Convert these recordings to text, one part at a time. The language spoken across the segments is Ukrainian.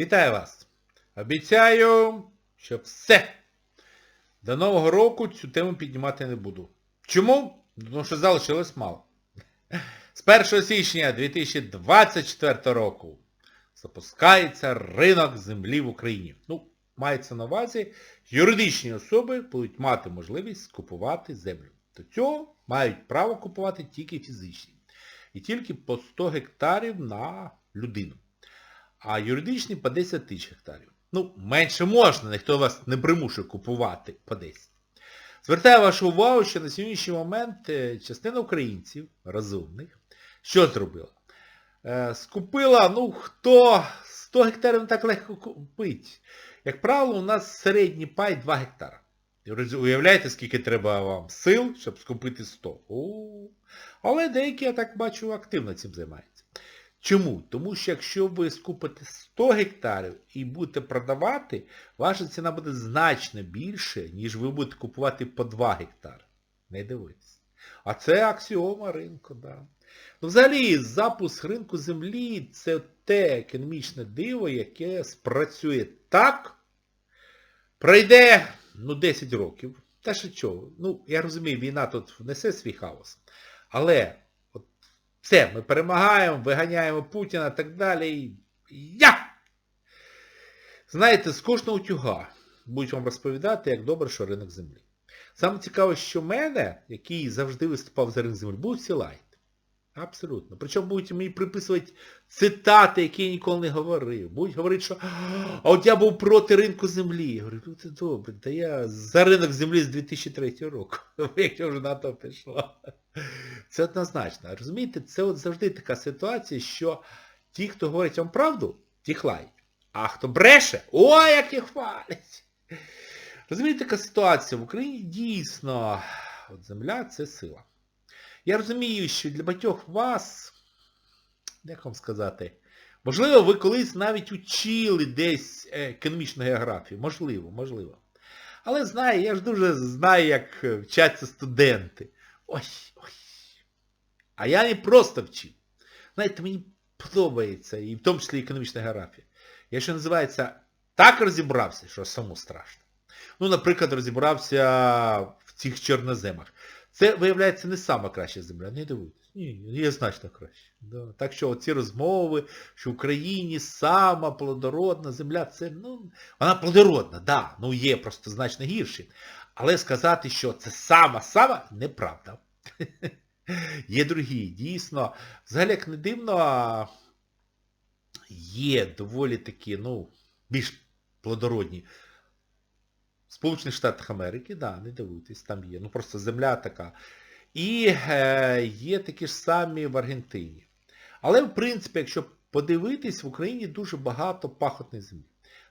Вітаю вас! Обіцяю, що все. До Нового року цю тему піднімати не буду. Чому? Тому що залишилось мало. З 1 січня 2024 року запускається ринок землі в Україні. Ну, мається на увазі, юридичні особи будуть мати можливість купувати землю. До цього мають право купувати тільки фізичні. І тільки по 100 гектарів на людину. А юридичні по 10 тисяч гектарів. Ну, менше можна, ніхто вас не примушує купувати по 10. Звертаю вашу увагу, що на сьогоднішній момент е, частина українців розумних, що зробила? Е, скупила, ну, хто 100 гектарів не так легко купить. Як правило, у нас середній пай 2 гектара. Уявляєте, скільки треба вам сил, щоб скупити 100? О, але деякі, я так бачу, активно цим займаються. Чому? Тому що якщо ви скупите 100 гектарів і будете продавати, ваша ціна буде значно більше, ніж ви будете купувати по 2 гектари. Не дивитесь. А це аксіома ринку, да. Ну, взагалі, запуск ринку землі це те економічне диво, яке спрацює так, пройде ну, 10 років. Та що чого? Ну, я розумію, війна тут внесе свій хаос. Але все, ми перемагаємо, виганяємо Путіна і так далі. Я! Знаєте, з кожного утюга будуть вам розповідати, як добре, що ринок землі. Саме цікаве, що мене, який завжди виступав за ринок землі, був всі лайти. Абсолютно. Причому будуть мені приписувати цитати, які я ніколи не говорив. Будуть говорити, що а от я був проти ринку землі. Я говорю, ну це добре, та я за ринок землі з 2003 року. Як я вже на то пішло. Це однозначно. Розумієте, це от завжди така ситуація, що ті, хто говорить вам правду, ті хлають. А хто бреше, ой, як їх хвалять. Розумієте, така ситуація в Україні дійсно, от земля це сила. Я розумію, що для багатьох вас, як вам сказати, можливо, ви колись навіть учили десь економічну географію. Можливо, можливо. Але знаю, я ж дуже знаю, як вчаться студенти. Ой, ой. А я не просто вчив. Знаєте, мені подобається, і в тому числі економічна географія. Я що називається, так розібрався, що само страшно. Ну, наприклад, розібрався в цих чорноземах. Це, виявляється, не сама краща земля, не дивуйтесь. Ні, є значно краще. Да. Так що ці розмови, що в Україні сама плодородна земля, це, ну, вона плодородна, да, ну є просто значно гірші. Але сказати, що це сама-сама, неправда. Є другі, дійсно. Взагалі, як не дивно, є доволі такі, ну, більш плодородні. В Сполучених Штатах Америки, да, не дивуйтесь, там є. Ну просто земля така. І е, є такі ж самі в Аргентині. Але, в принципі, якщо подивитись, в Україні дуже багато пахотної землі.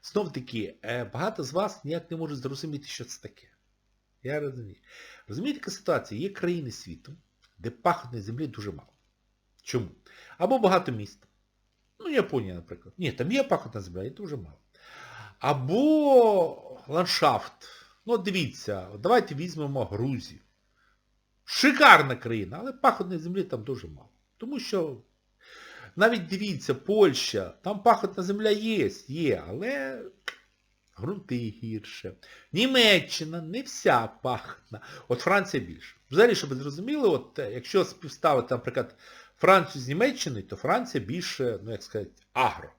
Знов таки, е, багато з вас ніяк не можуть зрозуміти, що це таке. Я розумію. Розумієте, яка ситуація? Є країни світу, де пахотної землі дуже мало. Чому? Або багато міст. Ну, Японія, наприклад. Ні, там є пахотна земля, і дуже мало. Або ландшафт. Ну, дивіться, давайте візьмемо Грузію. Шикарна країна, але пахотної землі там дуже мало. Тому що, навіть дивіться, Польща, там пахотна земля є, є, але ґрунти гірше. Німеччина не вся пахотна. От Франція більше. Взагалі, щоб ви зрозуміли, от якщо співставити, наприклад, Францію з Німеччиною, то Франція більше, ну як сказати, агро.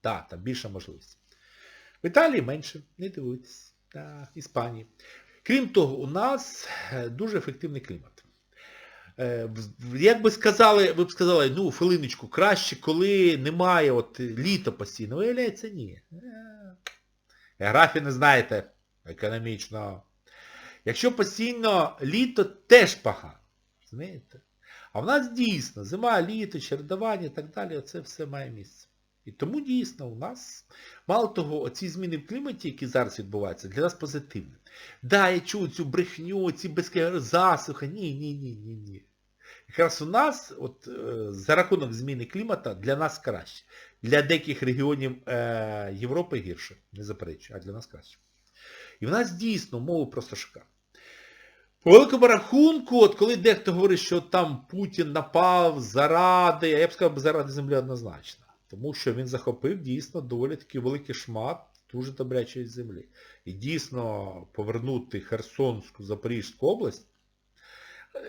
Так, там більша можливість. В Італії менше, не дивуйтесь. Та, Іспанії. Крім того, у нас дуже ефективний клімат. Як би сказали, ви б сказали, ну, хвилиночку, краще, коли немає от літо постійно. Виявляється, ні. Географію не знаєте економічно. Якщо постійно літо, теж погано. Знаєте? А в нас дійсно зима, літо, чередування і так далі, оце все має місце. І тому дійсно у нас, мало того, оці зміни в кліматі, які зараз відбуваються, для нас позитивні. Да, я чую цю брехню, ці безкер засуха. Ні, ні, ні, ні, ні. Якраз у нас, от, за рахунок зміни клімату, для нас краще. Для деяких регіонів е, Європи гірше, не заперечую, а для нас краще. І в нас дійсно умови просто шикарні. По великому рахунку, от коли дехто говорить, що там Путін напав заради, а я б сказав, заради землі однозначно. Тому що він захопив дійсно доволі таки великий шмат дуже добрячої землі. І дійсно повернути Херсонську, Запорізьку область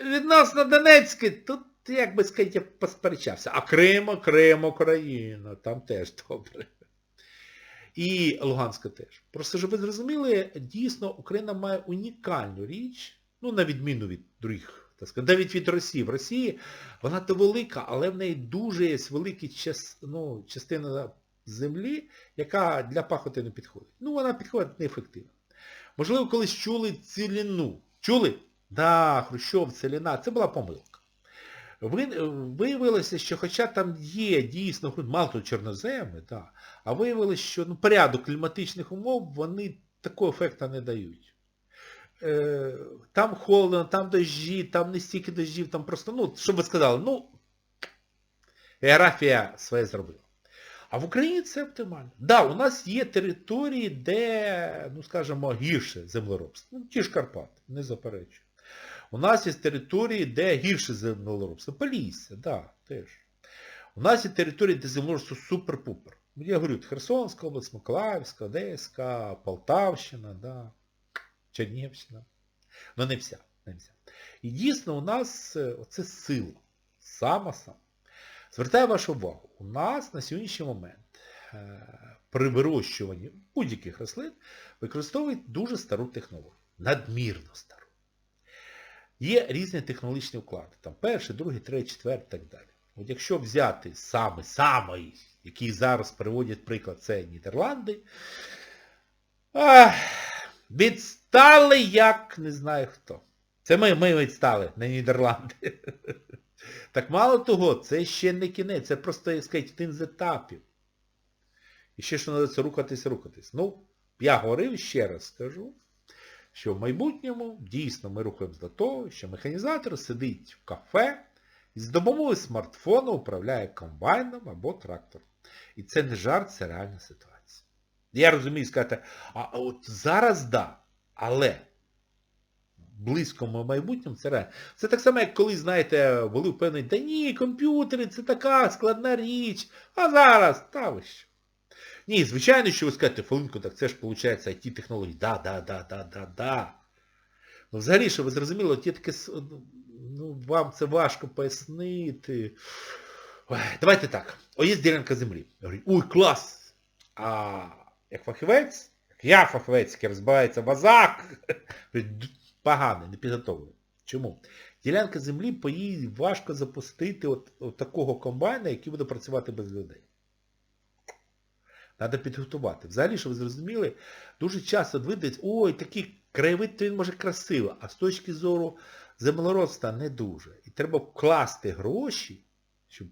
відносно Донецьке, тут, як би сказати, я посперечався. А Крим, Крим, Україна, там теж добре. І Луганська теж. Просто, щоб ви зрозуміли, дійсно Україна має унікальну річ, ну, на відміну від других, так сказати, навіть від Росії. В Росії вона то велика, але в неї дуже є велика час, ну, частина землі, яка для пахоти не підходить. Ну, вона підходить неефективно. Можливо, колись чули ціліну. Чули? Да, Хрущов, Целіна, це була помилка. Ви, виявилося, що хоча там є дійсно, мало того чорноземи, да, а виявилося, що ну, порядок кліматичних умов, вони такого ефекту не дають. Е, там холодно, там дощі, там не стільки дощів, там просто, ну, що ви сказали, ну, географія своє зробила. А в Україні це оптимально. Так, да, у нас є території, де, ну скажімо, гірше землеробство. Ну, ті ж Карпати, не заперечую. У нас є території, де гірше землеробство. Полісся, да, теж. У нас є території, де землеробство супер-пупер. Я говорю, Херсонська область, Миколаївська, Одеська, Полтавщина, да, Чернігівщина. Ну не вся, не вся. І дійсно у нас оце сила. Сама-сама. Звертаю вашу увагу, у нас на сьогоднішній момент при вирощуванні будь-яких рослин використовують дуже стару технологію. Надмірно стару. Є різні технологічні вклади. Там перший, другий, третій, четвертий і так далі. От якщо взяти саме, самий, який зараз приводять приклад, це Нідерланди, ах, відстали як не знаю хто. Це ми, ми відстали, не Нідерланди. Так мало того, це ще не кінець, це просто, як сказати, один з етапів. І ще що треба рухатись, рухатись. Ну, я говорив, ще раз скажу, що в майбутньому дійсно ми рухаємося до того, що механізатор сидить в кафе і з допомогою смартфону управляє комбайном або трактором. І це не жарт, це реальна ситуація. Я розумію сказати, а от зараз да, але близькому майбутньому це реально. Це так само, як коли, знаєте, були впевнені, та ні, комп'ютери, це така складна річ, а зараз, та ви що. Ні, звичайно, що ви скажете, Фолинко, так це ж, виходить, IT-технології. Да, да, да, да, да, да. Ну, взагалі, що ви зрозуміли, от є таке, ну, вам це важко пояснити. Ой, давайте так. О, є ділянка землі. Я говорю, ой, клас! А як фахівець, я фахівець, який розбирається в азах, поганий, не підготовлений. Чому? Ділянка землі, по їй важко запустити от, от такого комбайна, який буде працювати без людей. Треба підготувати. Взагалі, щоб ви зрозуміли, дуже часто видається, ой, такий краєвид, то він може красиво, а з точки зору землеробства не дуже. І треба вкласти гроші, щоб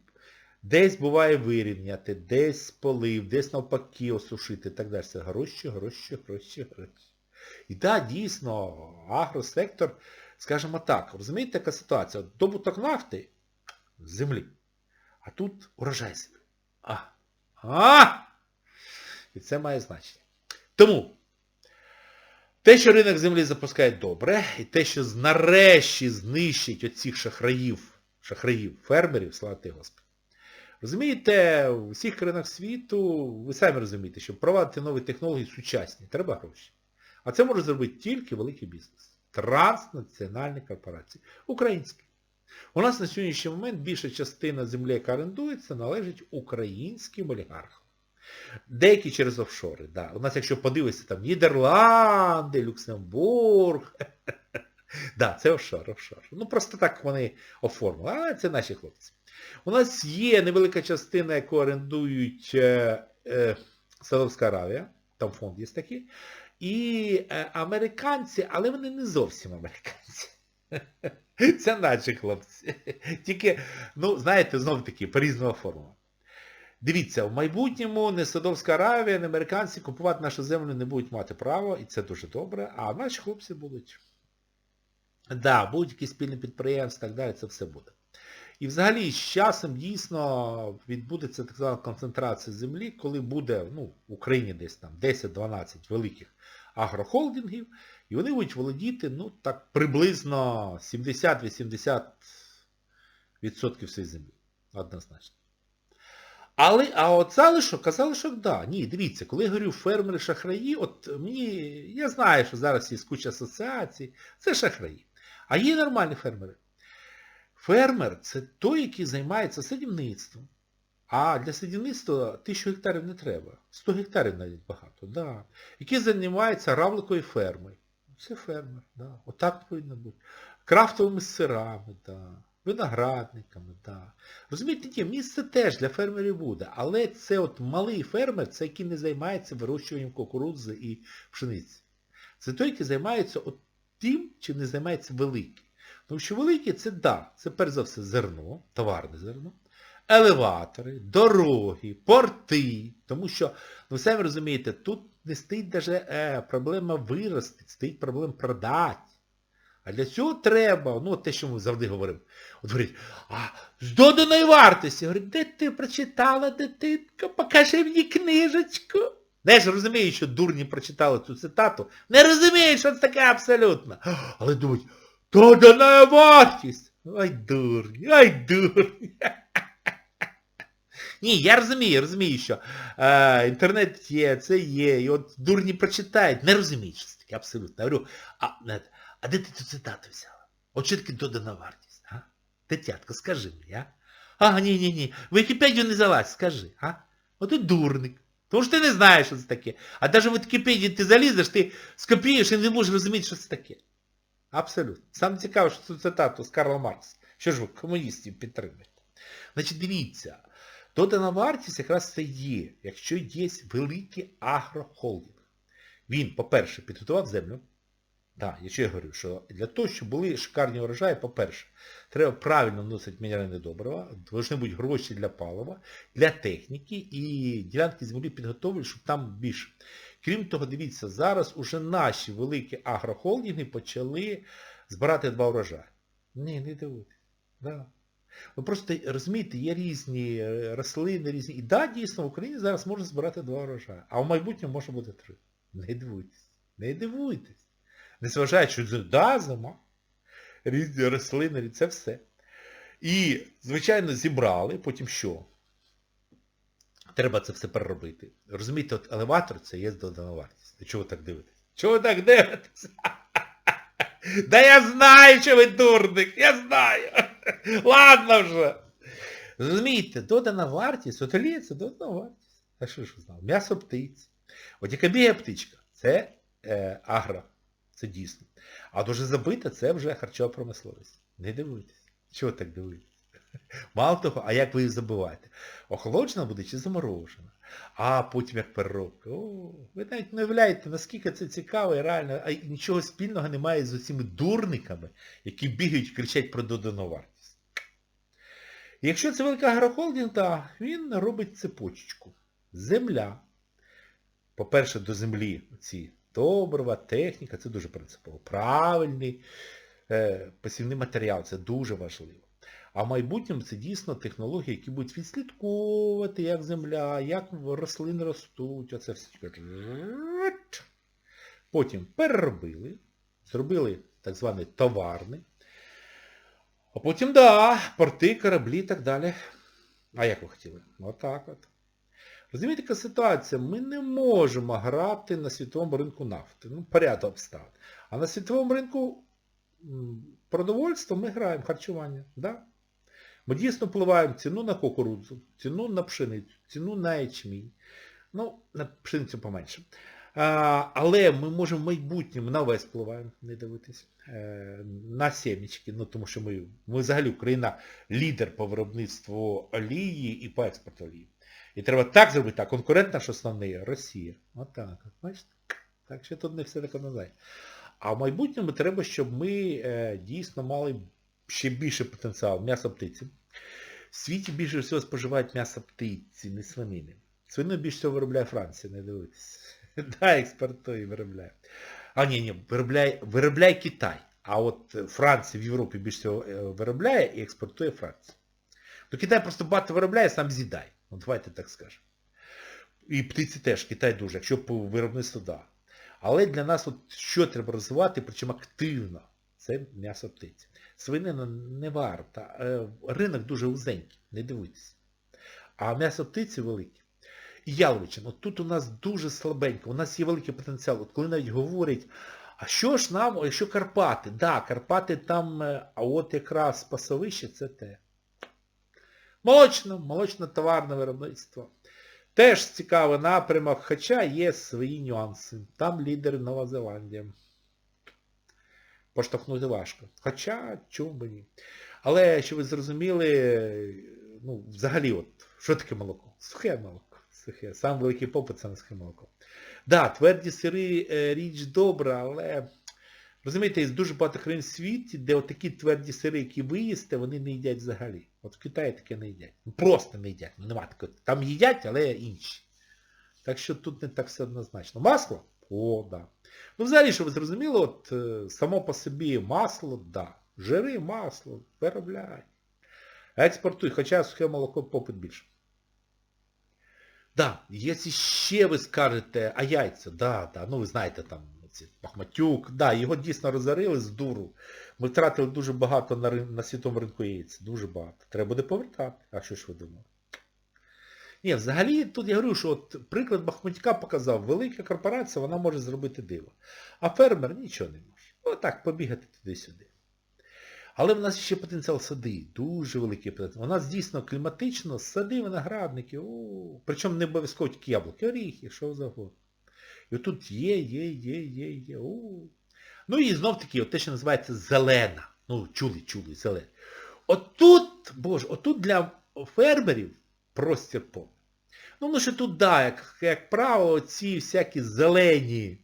десь буває вирівняти, десь полив, десь навпаки осушити і так далі. Це гроші, гроші, гроші, гроші. І так, да, дійсно, агросектор, скажімо так, розумієте, така ситуація? Добуток нафти з землі, а тут урожай землі. А! А! І це має значення. Тому, те, що ринок землі запускає добре, і те, що нарешті знищить оцих шахраїв, шахраїв, фермерів, слава ти Господи. Розумієте, у всіх країнах світу, ви самі розумієте, щоб провадити нові технології сучасні, треба гроші. А це може зробити тільки великий бізнес. Транснаціональні корпорації. Українські. У нас на сьогоднішній момент більша частина землі, яка орендується, належить українським олігархам. Деякі через офшори. Да. У нас, якщо подивитися, там Нідерланди, Люксембург. да, це офшор, офшор. Ну просто так вони оформили. А це наші хлопці. У нас є невелика частина, яку орендують е, е, Саудовська Аравія, там фонд є такий. І е, американці, але вони не зовсім американці. Це наші хлопці. Тільки, ну, знаєте, знов таки, по-різному форму. Дивіться, в майбутньому не Садовська Аравія, не американці купувати нашу землю не будуть мати право, і це дуже добре, а наші хлопці будуть. Так, да, будуть якісь спільні підприємства і так далі, це все буде. І взагалі з часом дійсно відбудеться так звана концентрація землі, коли буде ну, в Україні десь там 10-12 великих агрохолдингів, і вони будуть володіти ну, так, приблизно 70-80% всієї землі. Однозначно. Але, а от залишок, а залишок, да. Ні, дивіться, коли я говорю фермери шахраї, от мені, я знаю, що зараз є куча асоціацій, це шахраї. А є нормальні фермери. Фермер це той, який займається садівництвом. А для садівництва тисячу гектарів не треба. 100 гектарів навіть багато, да. Який займається равликовою фермою. Це фермер, да. Отак повинно бути. Крафтовими сирами, да. Виноградниками, да. Розумієте, місце теж для фермерів буде, але це от малий фермер, це який не займається вирощуванням кукурудзи і пшениці. Це той, який займається от тим, чим не займається великий. Тому що великі це да, це перш за все зерно, товарне зерно, елеватори, дороги, порти. Тому що, ну самі розумієте, тут не стоїть навіть е, проблема вирости, стоїть проблема продати. А для цього треба, ну те, що ми завжди говоримо. От говорить, а з доданої вартості. Я говорю, де ти прочитала, дитинка, покажи мені книжечку. Знаєш, розумію, що дурні прочитали цю цитату. Не розуміють, що це таке абсолютно. Але думають, додана вартість. Ай дурні, ай дурні. Ні, я розумію, я розумію, що е, інтернет є, це є, і от дурні прочитають. Не розуміють, що це таке абсолютно. Я говорю, а, е, а де ти цю цитату взяла? От що таке додана вартість? А? Тетятко, скажи мені, а? А, ні, ні, ні. В Вікіпедію не залазь, скажи, а? От ти дурник. Тому що ти не знаєш, що це таке. А навіть в Вікіпедію ти залізеш, ти скопієш і не можеш розуміти, що це таке. Абсолютно. Саме цікаво, що цю цитату з Карла Маркса. Що ж ви комуністів підтримуєте? Значить, дивіться, додана вартість якраз це є, якщо є великий агрохолдинг. Він, по-перше, підготував землю. Так, я ще говорю, що для того, щоб були шикарні урожаї, по-перше, треба правильно вносити мінеральне добрива, повинні бути гроші для палива, для техніки і ділянки землі підготовлені, щоб там більше. Крім того, дивіться, зараз уже наші великі агрохолдинги почали збирати два урожаї. Ні, не дивуйтесь. Да. Ви просто розумієте, є різні е, рослини, різні. І да, дійсно, в Україні зараз можна збирати два урожаї, а в майбутньому може бути три. Не дивуйтесь. Не дивуйтесь. Незважаючи, що да, зима, різні рослини, це все. І, звичайно, зібрали, потім що? Треба це все переробити. Розумієте, от елеватор це є додана вартість. Чого ви так дивитесь? Чого ви так дивитесь? Да я знаю, що ви дурник, я знаю. Ладно вже. Розумієте, додана вартість, от це додана вартість. А що ж знали? М'ясо птиці. От яка бігає птичка, це е, агро. Це дійсно. А дуже забита це вже харчова промисловість. Не дивуйтесь. Чого так дивитесь? Мало того, а як ви її забиваєте? Охолоджена буде чи заморожена? А потім як переробка. О, ви навіть не уявляєте, наскільки це цікаво і реально, а нічого спільного немає з цими дурниками, які бігають кричать про додану вартість. Якщо це велика агрохолдинг, то він робить цепочечку. Земля. По-перше, до землі ці добрива, техніка, це дуже принципово. Правильний е, посівний матеріал, це дуже важливо. А в майбутньому це дійсно технології, які будуть відслідковувати, як земля, як рослини ростуть, оце все. Потім переробили, зробили так званий товарний. А потім, да, порти, кораблі і так далі. А як ви хотіли? Отак от. Розумієте, яка ситуація? Ми не можемо грати на світовому ринку нафти. Ну, порядок обставин. А на світовому ринку продовольства ми граємо, харчування. Да? Ми дійсно впливаємо ціну на кукурудзу, ціну на пшеницю, ціну на ячмінь. Ну, на пшеницю поменше. А, але ми можемо в майбутньому на весь впливаємо, не дивитись, е, на сімечки, ну тому що ми, ми взагалі Україна лідер по виробництву олії і по експорту олії. І треба так зробити, а конкурент наш основний Росія. Отак. От, бачите? Так що тут не все так однозначно. А в майбутньому треба, щоб ми е, дійсно мали ще більше потенціал м'ясо птиці. В світі більше всього споживають м'ясо птиці, не свинини. Свинину більше всього виробляє Франція, не дивитися. Да, експортує і виробляє. А ні, ні, виробляє, виробляє Китай. А от Франція в Європі більше всього виробляє і експортує Франція. То Китай просто багато виробляє, сам з'їдає. Ну давайте так скажемо. І птиці теж, Китай дуже, якщо по виробництву, да. Але для нас от що треба розвивати, причому активно, це м'ясо птиці. Свинина не варта. Ринок дуже узенький, не дивуйтесь. а м'ясо птиці велике. І яловичина. От тут у нас дуже слабенько, у нас є великий потенціал. От коли навіть говорять, а що ж нам, о, якщо Карпати? Да, Карпати там, е, а от якраз пасовище це те. Молочно, молочно-товарне виробництво. Теж цікавий напрямок, хоча є свої нюанси. Там лідер Нова Зеландія. Поштовхнути важко. Хоча, чому би ні. Але, щоб ви зрозуміли, ну, взагалі, от, що таке молоко? Сухе молоко. Сухе. Сам великий попит це на сухе молоко. Да, тверді сири е, річ добра, але розумієте, є дуже багато країн в світі, де отакі тверді сири, які ви їсте, вони не їдять взагалі. От в Китаї таке не їдять. Ну, Просто не їдять. Ну, нема такого. Там їдять, але інші. Так що тут не так все однозначно. Масло? О, да. Ну, взагалі, щоб ви зрозуміли, от е, само по собі масло, да. Жири, масло, виробляй. Експортуй, хоча сухе молоко попит більше. Да, якщо ще ви скажете, а яйця, да, да, ну ви знаєте там ці Бахматюк, да, його дійсно розорили з дуру. Ми втратили дуже багато на, на світовому ринку яєць, дуже багато. Треба буде повертати. А що ж ви думали? Ні, взагалі тут я говорю, що от приклад Бахматюка показав, велика корпорація, вона може зробити диво. А фермер нічого не може. Отак, побігати туди-сюди. Але в нас ще потенціал сади, дуже великий потенціал. У нас дійсно кліматично сади, виноградники, о, причому не обов'язково тільки яблуки, оріхи, що завгодно. І отут є, є, є, є, є. о. Ну і знов таки, от те, що називається зелена. Ну, чули, чули, зелена. Отут, боже, отут для фермерів простір по. Ну, ну що тут, да, як, як правило, ці всякі зелені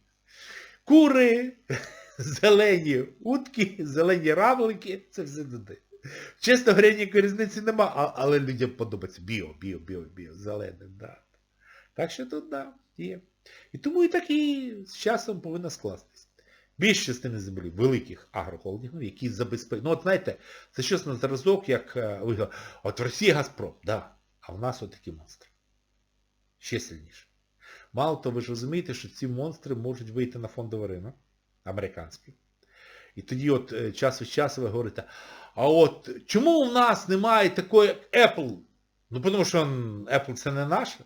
кури, зелені утки, зелені равлики, це все туди. Чесно говоря, ніякої різниці нема, але людям подобається біо, біо, біо, біо, зелене, да. Так що тут, да, є. І тому і так і з часом повинно скластись. Більш частини землі великих агрохолдингів, які забезпечують. Ну от знаєте, це щось на зразок, як е, ви говорите, от в Росії Газпром, да, а в нас отакі монстри. Ще сильніше. Мало того, ви ж розумієте, що ці монстри можуть вийти на фондовий ринок, американський. І тоді от е, час від часу ви говорите, а от чому в нас немає такої як Apple? Ну, тому що Apple це не наше.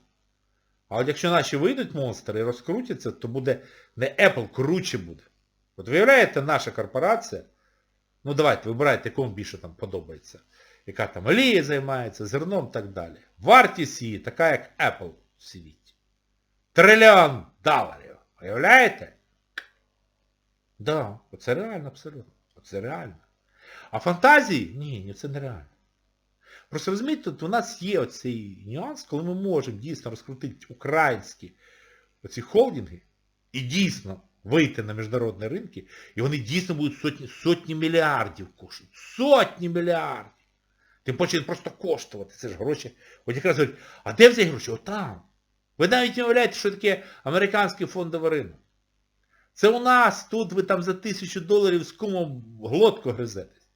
А от якщо наші вийдуть монстри і розкрутяться, то буде не Apple, круче буде. От виявляєте, наша корпорація, ну давайте, вибирайте, кому більше там подобається, яка там олією займається, зерном і так далі. Вартість її така, як Apple в світі. Трильйон доларів. Уявляєте? Да, оце реально абсолютно. Оце реально. А фантазії? Ні, ні, це нереально. Просто розумієте, тут у нас є оцей нюанс, коли ми можемо дійсно розкрутити українські оці холдинги і дійсно вийти на міжнародні ринки, і вони дійсно будуть сотні, сотні мільярдів коштувати. Сотні мільярдів. Тим паче він просто коштувати. Це ж гроші. От якраз говорять, а де взяти гроші? Отам. Ви навіть не уявляєте, що таке американський фондовий ринок. Це у нас, тут ви там за тисячу доларів з кумом глотку гризетесь.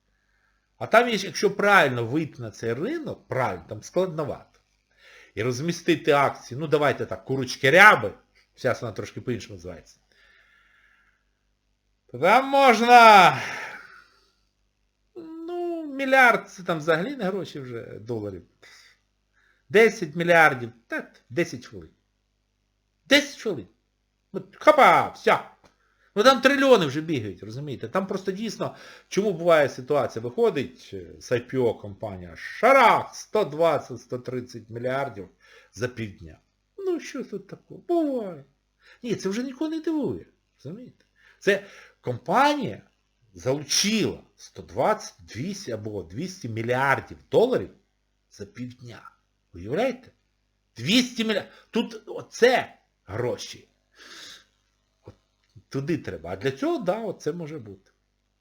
А там, є, якщо правильно вийти на цей ринок, правильно, там складновато. І розмістити акції, ну давайте так, курочки ряби, зараз вона трошки по-іншому називається. Там можна, мільярд, це там взагалі не гроші вже доларів. 10 мільярдів, так, 10 хвилин. 10 хвилин. От, Хопа, все. Ну там трильйони вже бігають, розумієте? Там просто дійсно, чому буває ситуація, виходить е, з IPO компанія, шарах, 120-130 мільярдів за півдня. Ну що тут такого? Буває. Ні, це вже нікого не дивує. Розумієте? Це компанія залучила 120, 200 або 200 мільярдів доларів за півдня. Уявляєте? 200 мільярдів. Тут оце гроші. От туди треба. А для цього, да, оце може бути.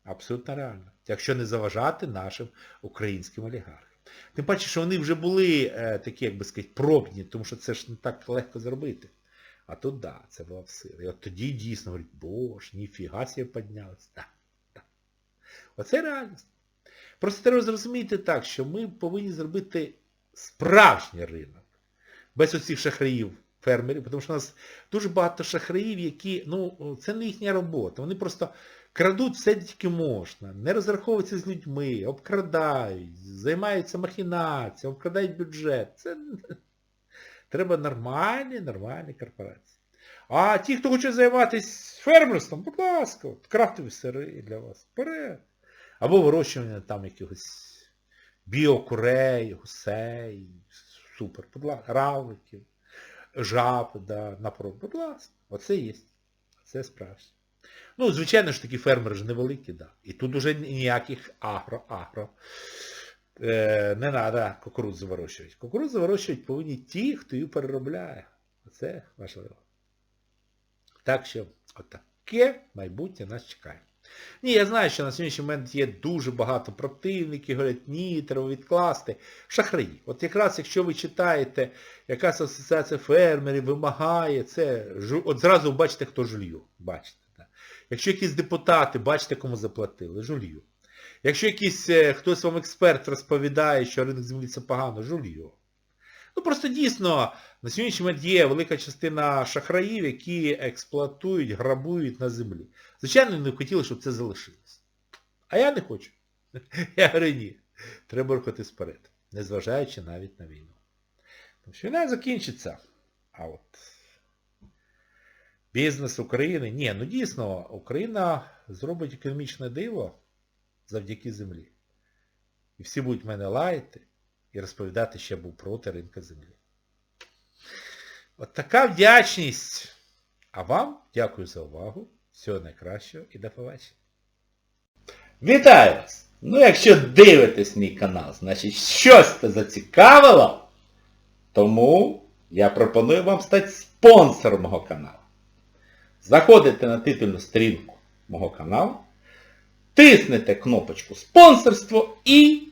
Абсолютно реально. Якщо не заважати нашим українським олігархам. Тим паче, що вони вже були е, такі, як би сказати, пробні, тому що це ж не так легко зробити. А тут, да, це була в силі. І от тоді дійсно говорять, боже, ніфіга себе піднялось. Так, так. Оце реальність. Просто треба зрозуміти так, що ми повинні зробити справжній ринок. Без оцих шахраїв, фермерів, тому що у нас дуже багато шахраїв, які, ну, це не їхня робота. Вони просто крадуть все тільки можна, не розраховуються з людьми, обкрадають, займаються махінацією, обкрадають бюджет. Це треба нормальні, нормальні корпорації. А ті, хто хоче займатися фермерством, будь ласка, крафтові сири для вас. Вперед. Або вирощування там якихось біокурей, гусей, супер, будь ласка, равликів, жаб, да, напрот, будь ласка. Оце є. Це справжнє. Ну, звичайно ж такі фермери ж невеликі, да. І тут уже ніяких агро-агро. Е, не треба кукурудзу вирощувати. Кукурудзу вирощувати повинні ті, хто її переробляє. Це важливо. Так що, отаке майбутнє нас чекає. Ні, я знаю, що на сьогоднішній момент є дуже багато противників, говорять, ні, треба відкласти. Шахраї. От якраз якщо ви читаєте, якась асоціація фермерів вимагає, це, от зразу бачите, хто жулью. Бачите. Да. Якщо якісь депутати, бачите, кому заплатили, жулью. Якщо якийсь е, хтось вам експерт розповідає, що ринок землі це погано, жулью. Ну просто дійсно, на сьогоднішній момент є велика частина шахраїв, які експлуатують, грабують на землі. Звичайно, не хотіли, щоб це залишилось. А я не хочу. Я говорю, ні. Треба рухатись вперед, незважаючи навіть на війну. Тому що війна закінчиться. А от бізнес України, ні, ну дійсно, Україна зробить економічне диво завдяки землі. І всі будуть мене лаяти і розповідати, що був проти ринка землі. От така вдячність. А вам дякую за увагу. Всього найкращого і до побачення. Вітаю вас! Ну, якщо дивитесь мій канал, значить щось це зацікавило, тому я пропоную вам стати спонсором мого каналу. Заходите на титульну сторінку мого каналу, тиснете кнопочку спонсорство і